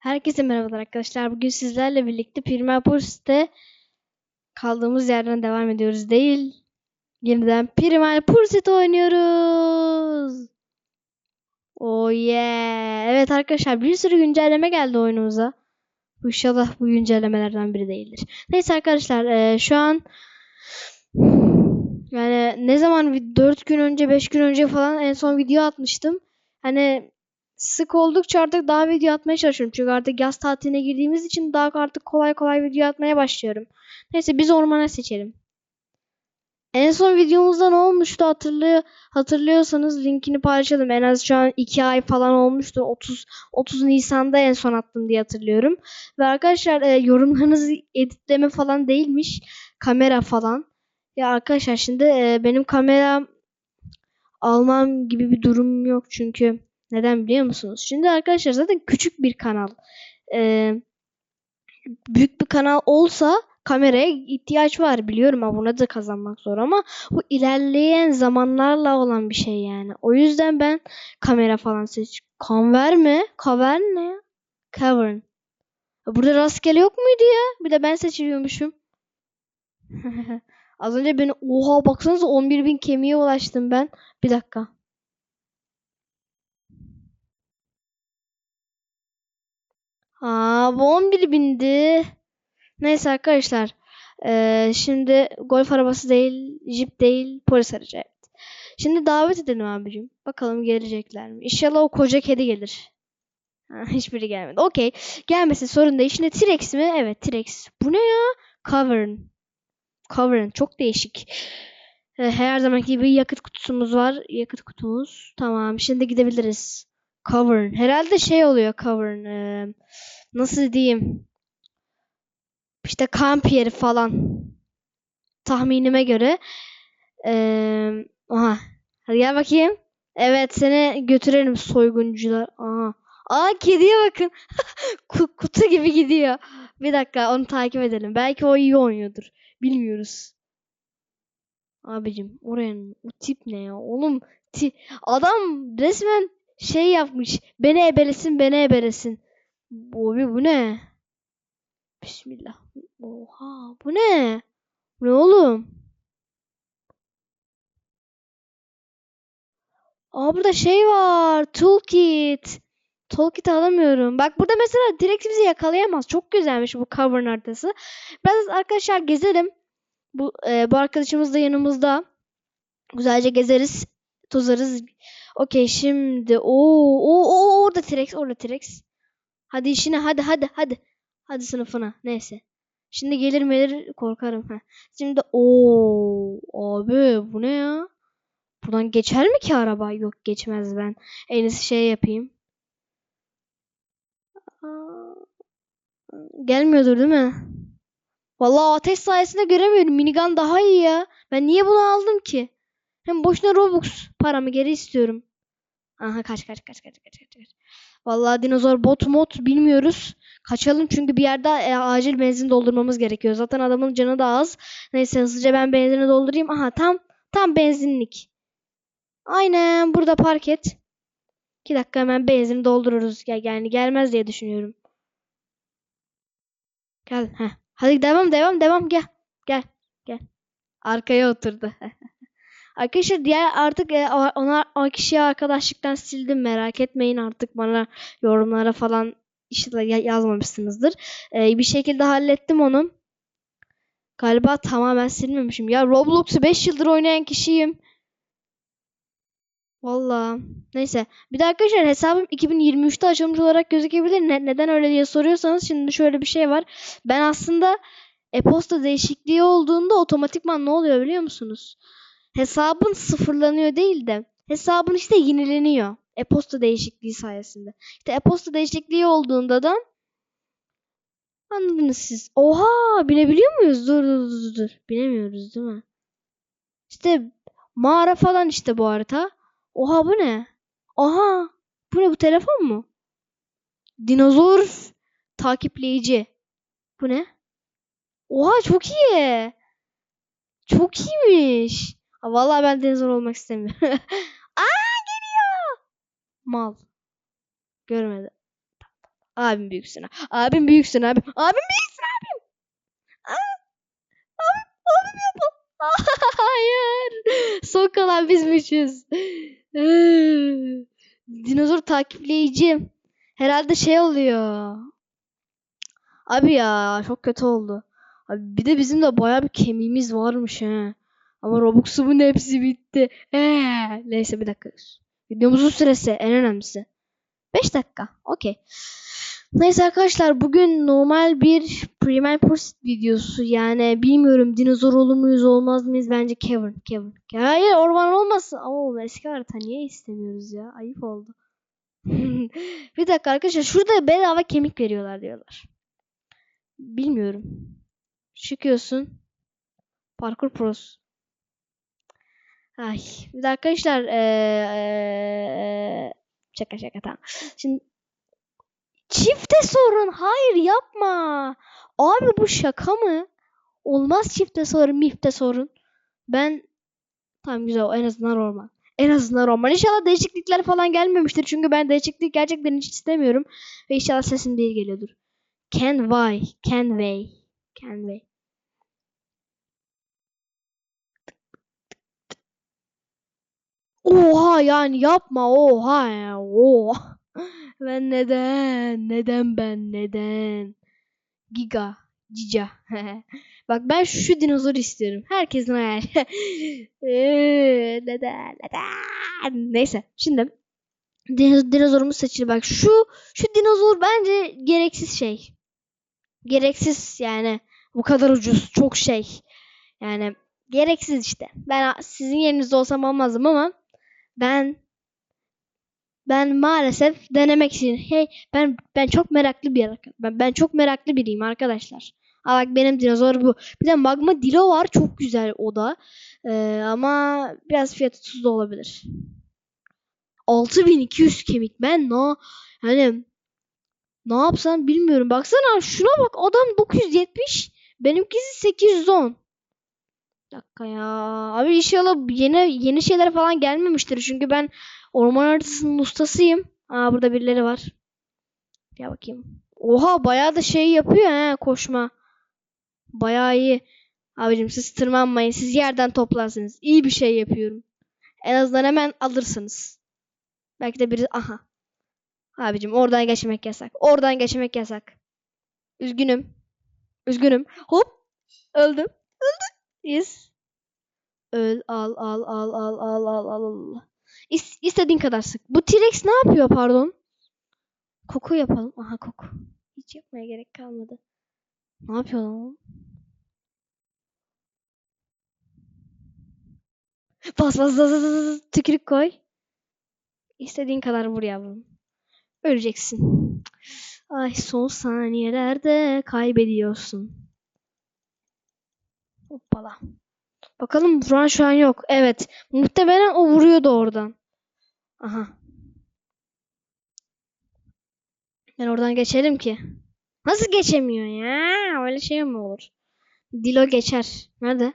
Herkese merhabalar arkadaşlar. Bugün sizlerle birlikte Primal Pursuit'te kaldığımız yerden devam ediyoruz değil. Yeniden Primal Pursuit oynuyoruz. Oh yeah. Evet arkadaşlar bir sürü güncelleme geldi oyunumuza. Bu İnşallah bu güncellemelerden biri değildir. Neyse arkadaşlar eee, şu an yani ne zaman 4 gün önce 5 gün önce falan en son video atmıştım. Hani sık oldukça artık daha video atmaya çalışıyorum. Çünkü artık yaz tatiline girdiğimiz için daha artık kolay kolay video atmaya başlıyorum. Neyse biz ormana seçelim. En son videomuzda ne olmuştu hatırlıyor, hatırlıyorsanız linkini paylaşalım. En az şu an 2 ay falan olmuştu. 30 30 Nisan'da en son attım diye hatırlıyorum. Ve arkadaşlar e, yorumlarınız editleme falan değilmiş. Kamera falan. Ya arkadaşlar şimdi e, benim kameram almam gibi bir durum yok çünkü neden biliyor musunuz? Şimdi arkadaşlar zaten küçük bir kanal. Ee, büyük bir kanal olsa kameraya ihtiyaç var biliyorum abone de kazanmak zor ama bu ilerleyen zamanlarla olan bir şey yani. O yüzden ben kamera falan seç. Conver mi? Cover ne? Cavern. Burada rastgele yok muydu ya? Bir de ben seçiliyormuşum. Az önce beni oha baksanıza 11.000 kemiğe ulaştım ben. Bir dakika. Aa bu 11 bindi. Neyse arkadaşlar. Eee, şimdi golf arabası değil, jip değil, polis aracı. Evet. Şimdi davet edelim abicim. Bakalım gelecekler mi? İnşallah o koca kedi gelir. Hiçbiri gelmedi. Okey. Gelmesin sorun değil. Şimdi T-Rex mi? Evet T-Rex. Bu ne ya? Cavern. Cavern. Çok değişik. Ee, Her zamanki gibi yakıt kutusumuz var. Yakıt kutumuz. Tamam. Şimdi gidebiliriz. Cavern. Herhalde şey oluyor Cavern. Ee, nasıl diyeyim? İşte kamp yeri falan. Tahminime göre. Ee, aha. Hadi gel bakayım. Evet seni götürelim soyguncular. Aha. Aa kediye bakın. Ku- Kutu gibi gidiyor. Bir dakika onu takip edelim. Belki o iyi oynuyordur. Bilmiyoruz. Abicim oraya o tip ne ya? Oğlum ti adam resmen şey yapmış. Beni ebelesin, beni ebelesin. Bu, bu ne? Bismillah. Oha bu ne? Ne oğlum? Aa burada şey var. Toolkit. Toolkit alamıyorum. Bak burada mesela direkt bizi yakalayamaz. Çok güzelmiş bu cover haritası. Biraz arkadaşlar gezelim. Bu e, bu arkadaşımız da yanımızda. Güzelce gezeriz, tozarız. Okey şimdi o o o orada T-Rex, orada T-Rex. Hadi işine hadi hadi hadi. Hadi sınıfına. Neyse. Şimdi gelir melir korkarım. Heh. Şimdi o abi bu ne ya? Buradan geçer mi ki araba? Yok geçmez ben. En iyisi şey yapayım. Gelmiyordur değil mi? Vallahi ateş sayesinde göremiyorum. Minigun daha iyi ya. Ben niye bunu aldım ki? Hem boşuna Robux paramı geri istiyorum. Aha kaç kaç kaç kaç kaç kaç. Vallahi dinozor bot mod bilmiyoruz. Kaçalım çünkü bir yerde e, acil benzin doldurmamız gerekiyor. Zaten adamın canı da az. Neyse hızlıca ben benzini doldurayım. Aha tam tam benzinlik. Aynen burada park et. 2 dakika hemen benzini doldururuz. Gel yani gelmez diye düşünüyorum. Gel. Heh. Hadi devam devam devam gel. Gel. Gel. Arkaya oturdu. Arkadaşlar diğer artık e, ona o kişiyi arkadaşlıktan sildim merak etmeyin artık bana yorumlara falan işte ya- yazmamışsınızdır. E, bir şekilde hallettim onu. Galiba tamamen silmemişim. Ya Roblox'u 5 yıldır oynayan kişiyim. Vallahi. Neyse. Bir de arkadaşlar hesabım 2023'te açılmış olarak gözükebilir. Ne- neden öyle diye soruyorsanız şimdi şöyle bir şey var. Ben aslında e-posta değişikliği olduğunda otomatikman ne oluyor biliyor musunuz? Hesabın sıfırlanıyor değil de hesabın işte yenileniyor. E-posta değişikliği sayesinde. İşte e-posta değişikliği olduğunda da anladınız siz. Oha binebiliyor muyuz? Dur dur dur dur. Binemiyoruz değil mi? İşte mağara falan işte bu harita. Oha bu ne? Oha bu ne bu telefon mu? Dinozor takipleyici. Bu ne? Oha çok iyi. Çok iyiymiş. Vallahi ben dinozor olmak istemiyorum. Aa geliyor. Mal. Görmedi. abim büyüksün. Abim büyüksün abim. Abim büyüksün abim. Aa, abim, abim yapma. Hayır. Son kalan bizmişiz. Dinozor takipleyicim. Herhalde şey oluyor. Abi ya çok kötü oldu. Abi bir de bizim de baya bir kemiğimiz varmış he. Ama Robux'umun hepsi bitti. Ee, neyse bir dakika. Videomuzun süresi en önemlisi. 5 dakika. Okey. Neyse arkadaşlar bugün normal bir Primal Pursuit videosu. Yani bilmiyorum dinozor olur muyuz olmaz mıyız? Bence Kevin. Kevin. Hayır orman olmasın. Ama eski harita niye istemiyoruz ya? Ayıp oldu. bir dakika arkadaşlar şurada bedava kemik veriyorlar diyorlar. Bilmiyorum. Çıkıyorsun. Parkur pros. Ay, bir de arkadaşlar ee, şaka şaka tamam. Şimdi çifte sorun. Hayır yapma. Abi bu şaka mı? Olmaz çifte sorun, mifte sorun. Ben tamam güzel en azından orman. En azından orman. İnşallah değişiklikler falan gelmemiştir. Çünkü ben değişiklik gerçekten hiç istemiyorum. Ve inşallah sesim değil geliyordur. Canway. Canway. Canway. Oha yani yapma oha ya oha. Ben neden? Neden ben neden? Giga. Cica. Bak ben şu dinozor istiyorum. Herkesin hayal. Eee, neden? Neden? Neyse. Şimdi dinoz- dinozorumuz seçili. Bak şu şu dinozor bence gereksiz şey. Gereksiz yani. Bu kadar ucuz. Çok şey. Yani gereksiz işte. Ben sizin yerinizde olsam almazdım ama ben ben maalesef denemek için hey ben ben çok meraklı bir ben, ben çok meraklı biriyim arkadaşlar. Ha bak benim dinozor bu. Bir de magma dilo var çok güzel o da. Ee, ama biraz fiyatı tuzlu olabilir. 6200 kemik ben ne hani ne yapsam bilmiyorum. Baksana şuna bak adam 970 benimkisi 810. Dakika ya. Abi inşallah yeni yeni şeyler falan gelmemiştir. Çünkü ben orman haritasının ustasıyım. Aa burada birileri var. Ya bakayım. Oha bayağı da şey yapıyor he koşma. Bayağı iyi. Abicim siz tırmanmayın. Siz yerden toplarsınız. İyi bir şey yapıyorum. En azından hemen alırsınız. Belki de biri... Aha. Abicim oradan geçmek yasak. Oradan geçmek yasak. Üzgünüm. Üzgünüm. Hop. Öldüm. Öldüm. Yes. Öl. Al al al al al al al. İs istediğin kadar sık. Bu T-Rex ne yapıyor pardon? Koku yapalım. Aha koku. Hiç yapmaya gerek kalmadı. Ne yapıyor lan? Bas bas bas bas bas. Tükürük koy. İstediğin kadar vur yavrum. Öleceksin. Ay son saniyelerde kaybediyorsun. Hoppala. Bakalım vuran şu an yok. Evet. Muhtemelen o vuruyordu oradan. Aha. Ben oradan geçerim ki. Nasıl geçemiyor ya? Öyle şey mi olur? Dilo geçer. Nerede?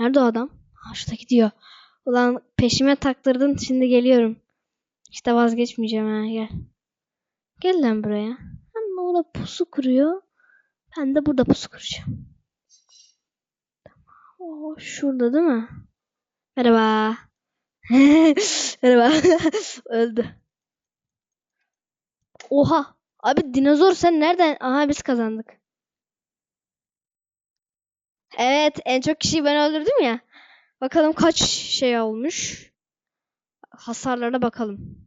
Nerede o adam? Ha şurada gidiyor. Ulan peşime taktırdın şimdi geliyorum. İşte vazgeçmeyeceğim ha gel. Gel lan buraya. Hem orada pusu kuruyor. Ben de burada pusu kuracağım. Oo, şurada değil mi? Merhaba. Merhaba. Öldü. Oha. Abi dinozor sen nereden? Aha biz kazandık. Evet en çok kişiyi ben öldürdüm ya. Bakalım kaç şey olmuş. Hasarlara bakalım.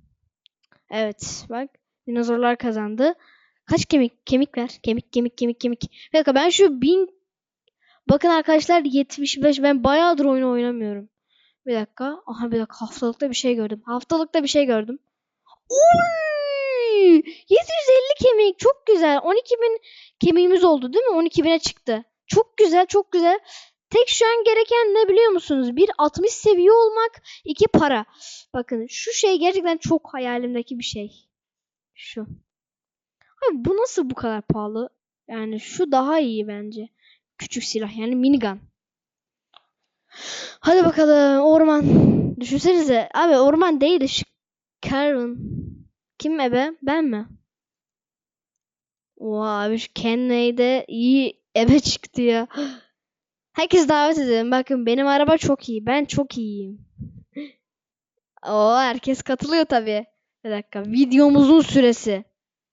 Evet bak dinozorlar kazandı. Kaç kemik? Kemik ver. Kemik kemik kemik kemik. Bir dakika ben şu bin Bakın arkadaşlar 75 ben bayağıdır oyunu oynamıyorum. Bir dakika. Aha bir dakika haftalıkta bir şey gördüm. Haftalıkta bir şey gördüm. Oy! 750 kemik çok güzel. 12.000 kemiğimiz oldu değil mi? 12.000'e çıktı. Çok güzel çok güzel. Tek şu an gereken ne biliyor musunuz? Bir 60 seviye olmak, iki para. Bakın şu şey gerçekten çok hayalimdeki bir şey. Şu. Abi bu nasıl bu kadar pahalı? Yani şu daha iyi bence. Küçük silah yani minigun. Hadi bakalım orman. Düşünsenize. Abi orman değil de şu Karen. Kim ebe? Ben mi? Oha abi şu Kenway de iyi eve çıktı ya. Herkes davet edelim. Bakın benim araba çok iyi. Ben çok iyiyim. Oo herkes katılıyor tabii. Bir dakika. Videomuzun süresi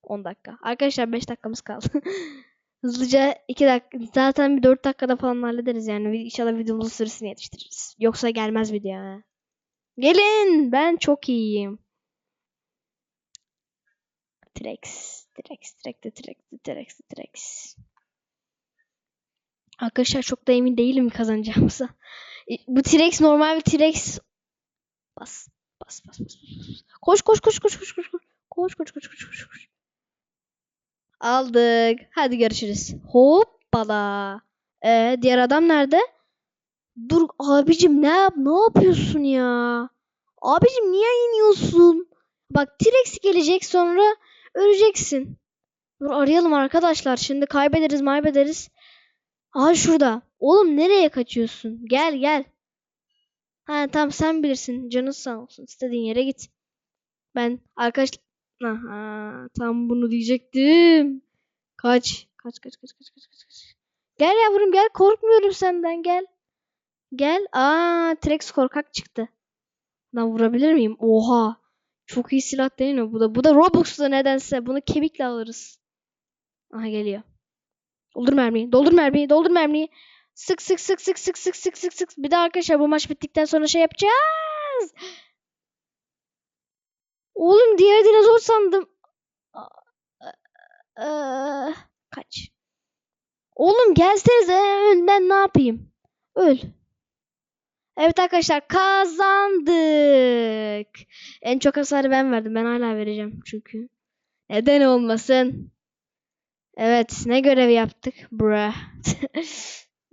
10 dakika. Arkadaşlar 5 dakikamız kaldı. Hızlıca 2 dakika. Zaten bir 4 dakikada falan hallederiz yani. İnşallah videomuzun süresini yetiştiririz. Yoksa gelmez video. ha. Gelin. Ben çok iyiyim. Trex. Trex. Trex. Trex. Trex. Trex. Arkadaşlar çok da emin değilim kazanacağımıza. E, Bu T-Rex normal bir T-Rex. Bas. Bas bas bas. koş koş koş koş koş koş. Koş koş koş koş koş koş. Aldık. Hadi görüşürüz. Hoppala. Ee, diğer adam nerede? Dur abicim ne yap ne yapıyorsun ya? Abicim niye iniyorsun? Bak T-Rex gelecek sonra öleceksin. Dur arayalım arkadaşlar. Şimdi kaybederiz maybederiz. Aha şurada. Oğlum nereye kaçıyorsun? Gel gel. Ha tamam sen bilirsin. Canın sağ olsun. İstediğin yere git. Ben arkadaş... Aha tam bunu diyecektim. Kaç. Kaç kaç kaç kaç kaç kaç. kaç. Gel yavrum gel. Korkmuyorum senden gel. Gel. Aa T-Rex korkak çıktı. Ben vurabilir miyim? Oha. Çok iyi silah değil mi? Bu da bu da Robux'lu nedense. Bunu kemikle alırız. Aha geliyor. Doldur mermiyi. Doldur mermiyi. Doldur mermiyi. Sık sık sık sık sık sık sık sık sık. Bir de arkadaşlar bu maç bittikten sonra şey yapacağız. Oğlum diğer dinozor sandım. Aa, Kaç. Oğlum gelsenize öl ben ne yapayım? Öl. Evet arkadaşlar kazandık. En çok hasarı ben verdim. Ben hala vereceğim çünkü. Neden olmasın? Evet ne görevi yaptık? Bra.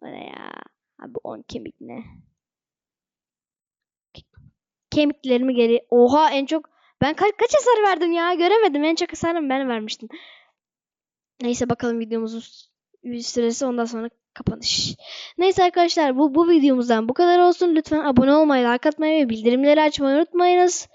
O ne ya? Abi 10 kemik ne? Kemiklerimi geri... Oha en çok... Ben kaç, kaç hasar verdim ya? Göremedim. En çok hasarı ben vermiştim. Neyse bakalım videomuzun süresi ondan sonra kapanış. Neyse arkadaşlar bu, bu videomuzdan bu kadar olsun. Lütfen abone olmayı, like atmayı ve bildirimleri açmayı unutmayınız.